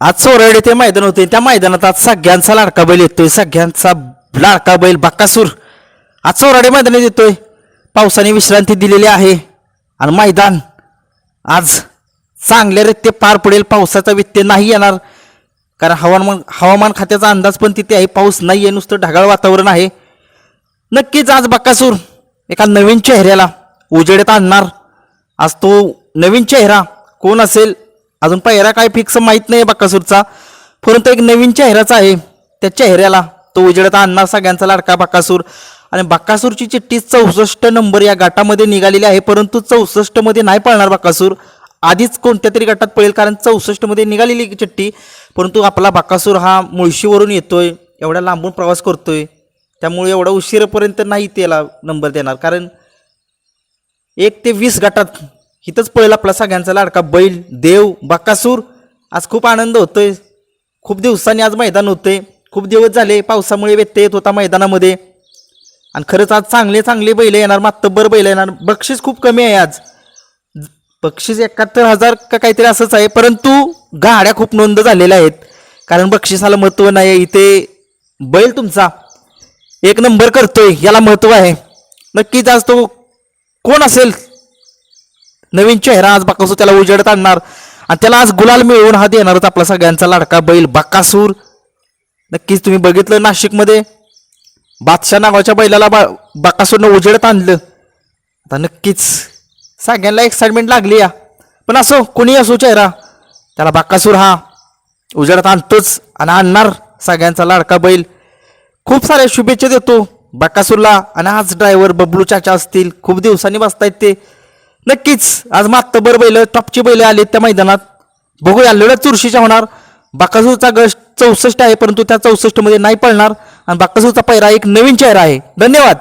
आज सोरड ते मैदान होते. त्या मैदानात आज सगळ्यांचा लाडका बैल येतोय. सगळ्यांचा लाडका बैल बक्कासूर आज सोराडे मैदानात येतोय. पावसाने विश्रांती दिलेली आहे. आणि मैदान आज चांगल्या रीत्या पार पडेल. पावसाचा व्यत्यय नाही येणार. कारण हवामान हवामान खात्याचा अंदाज पण तिथे आहे. पाऊस नाही आहे. नुसतं ढगाळ वातावरण आहे. नक्कीच आज बक्कासूर एका नवीन चेहऱ्याला उजेडत आणणार. आज तो नवीन चेहरा कोण असेल? अजून पहिरा काय फिक्स माहीत नाही बक्कासूरचा परंतु एक नवीन चेहराचा आहे. त्या चेहऱ्याला तो उजेडात आणणार सगळ्यांचा लाडका बक्कासूर आणि बक्कासूरची चिठ्ठी चौसष्ट नंबर या गटामध्ये निघालेली आहे. परंतु चौसष्टमध्ये नाही पळणार बक्कासूर आधीच कोणत्या तरी गटात पळेल कारण चौसष्टमध्ये निघालेली चिठ्ठी. परंतु आपला बक्कासूर हा मुळशीवरून येतोय. एवढ्या लांबून प्रवास करतोय. त्यामुळे एवढा उशिरापर्यंत नाही त्याला नंबर देणार. कारण एक ते वीस गटात इथंच पळेल आपला सगळ्यांचा लाडका बैल देव बक्कासूर आज खूप आनंद होतोय. खूप दिवसांनी आज मैदान होते खूप दिवस झाले पावसामुळे व्यत्यय येत होता मैदानामध्ये. आणि खरंच आज चांगले चांगले बैल येणार मातब्बर बैल येणार. बक्षीस खूप कमी आहे आज. बक्षीस एकाहत्तर हजार का काहीतरी असंच आहे परंतु गाड्या खूप नोंद झालेल्या आहेत. कारण बक्षिसाला महत्त्व नाही इथे बैल तुमचा एक नंबर करतोय याला महत्त्व आहे. नक्कीच आज तो कोण असेल? नवीन चेहरा आज बाकासूर त्याला उजेडत आणणार. आणि त्याला आज गुलाल मिळवून हा देणारच आपला सगळ्यांचा लाडका बैल बाकासूर. नक्कीच तुम्ही बघितलं नाशिकमध्ये? बादशाह नावाच्या बैलाला बा बाकासूरनं उजेडत आणलं. आता नक्कीच सगळ्यांना एक्साइटमेंट लागली या. पण असो कोणी असो चेहरा त्याला बाकासूर हा उजेडात आणतोच आणि आणणार सगळ्यांचा लाडका बैल. खूप साऱ्या शुभेच्छा देतो बाकासूरला. आणि आज ड्रायव्हर बबलू चाचा असतील. खूप दिवसांनी बसतायत ते. नक्कीच. आज मात्तबर बैल टॉपची बैल आले त्या मैदानात. बघूया लढत चुरशीच्या होणार. बाकासूरचा गश चौसष्ट आहे परंतु त्या चौसष्टमध्ये नाही पळणार. आणि बाकासूरचा पहिरा एक नवीन चेहरा आहे. धन्यवाद.